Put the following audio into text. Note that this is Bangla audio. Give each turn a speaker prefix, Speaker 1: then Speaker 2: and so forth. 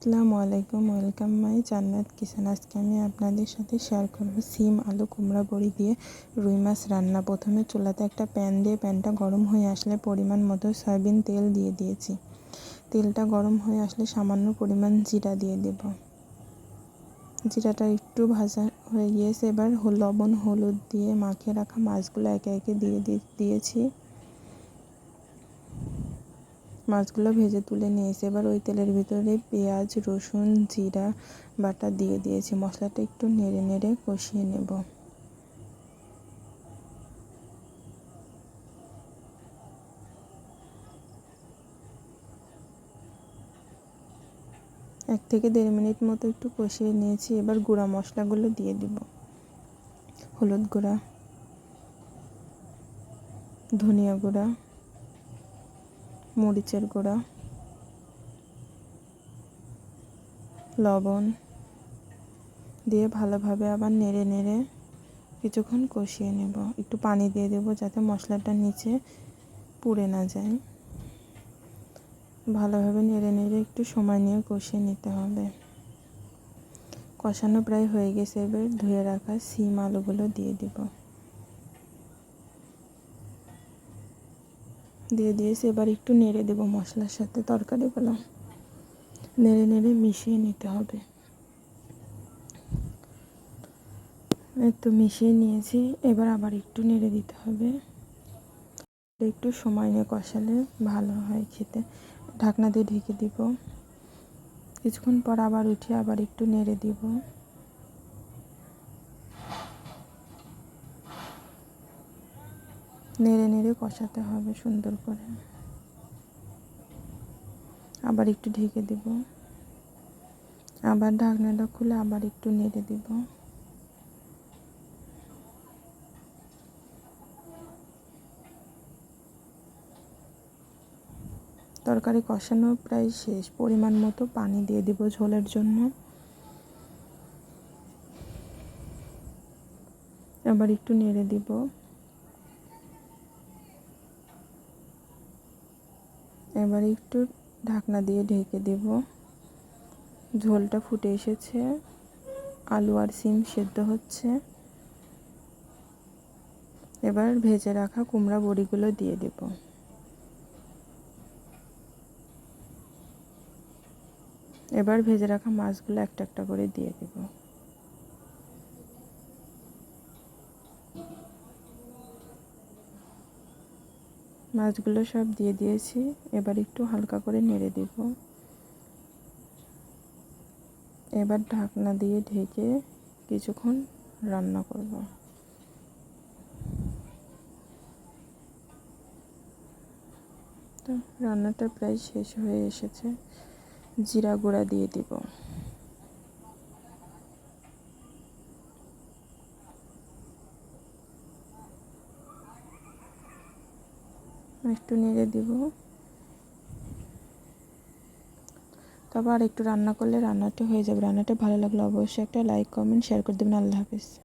Speaker 1: আসসালামু আলাইকুম, ওয়েলকাম মাই জান্নাত কিচেন। আজকে আমি আপনাদের সাথে শেয়ার করব সিম, আলু, কুমড়া, বড়ি দিয়ে রুই মাছ রান্না। প্রথমে চুলাতে একটা প্যান দিয়ে প্যানটা গরম হয়ে আসলে পরিমাণ মতো সয়াবিন তেল দিয়ে দিয়েছি। তেলটা গরম হয়ে আসলে সামান্য পরিমাণ জিরা দিয়ে দেব। জিরাটা একটু ভাজা হয়ে গিয়েছে। এবার লবণ, হলুদ দিয়ে মাখিয়ে রাখা মাছগুলো একে একে দিয়ে দিয়েছি। মাছগুলো ভেজে তুলে নিয়েছি। এবার ওই তেলের ভিতরে পেঁয়াজ, রসুন, জিরা, বাটা দিয়ে দিয়েছি। মশলাটা একটু নেড়ে নেড়ে কষিয়ে নেব। এক থেকে দেড় মিনিট মতো একটু কষিয়ে নিয়েছি। এবার গুঁড়া মশলাগুলো দিয়ে দিব। হলুদ গুঁড়া, ধনিয়া গুঁড়া মরিচের গুঁড়া, লবণ দিয়ে ভালোভাবে আবার নেড়ে নেড়ে কিছুক্ষণ কষিয়ে নেব। একটু পানি দিয়ে দেবো যাতে মশলাটা নিচে পুড়ে না যায়। ভালোভাবে নেড়ে নেড়ে একটু সময় নিয়ে কষিয়ে নিতে হবে। কষানো প্রায় হয়ে গেছে। এবার ধুয়ে রাখা সিম আলুগুলো দিয়ে দেবো। দিয়ে দিয়েছি, এবার একটু নেড়ে দেবো মশলার সাথে তরকারিগুলো নেড়ে নেড়ে মিশিয়ে নিতে হবে। একটু মিশিয়ে নিয়েছি, এবার আবার একটু নেড়ে দিতে হবে। একটু সময় নিয়ে কষালে ভালো হয় খেতে। ঢাকনা দিয়ে ঢেকে দিব। কিছুক্ষণ পর আবার উঠে আবার একটু নেড়ে দিব। নেড়ে নেড়ে কষাতে হবে সুন্দর করে। আবার একটু ঢেকে দেব। আবার ঢাকনাটা খুলে আবার একটু নেড়ে দেব। তরকারি কষানো প্রায় শেষ। পরিমাণ মতো পানি দিয়ে দিব ঝোলের জন্য। আবার একটু নেড়ে দিব। এবার একটু ঢাকনা দিয়ে ঢেকে দেব। ঝোলটা ফুটে এসেছে। আলু আর সিম সেদ্ধ হচ্ছে। এবার ভেজে রাখা কুমড়া বড়িগুলো দিয়ে দেব। এবার ভেজে রাখা মাছগুলো একটা একটা করে দিয়ে দেবো। মাছগুলো সব দিয়ে দিয়েছি। এবার একটু হালকা করে নেড়ে দেব। এবার ঢাকনা দিয়ে ঢেকে কিছুক্ষণ রান্না করব। তো রান্নাটা প্রায় শেষ হয়ে এসেছে। জিরা গুঁড়া দিয়ে দিব। একটু নেড়ে দিব। তারপর আর একটু রান্না করলে রান্নাটা হয়ে যাবে। রান্নাটা ভালো লাগলে অবশ্যই একটা লাইক, কমেন্ট শেয়ার করে দেবেন। আল্লাহ হাফিজ।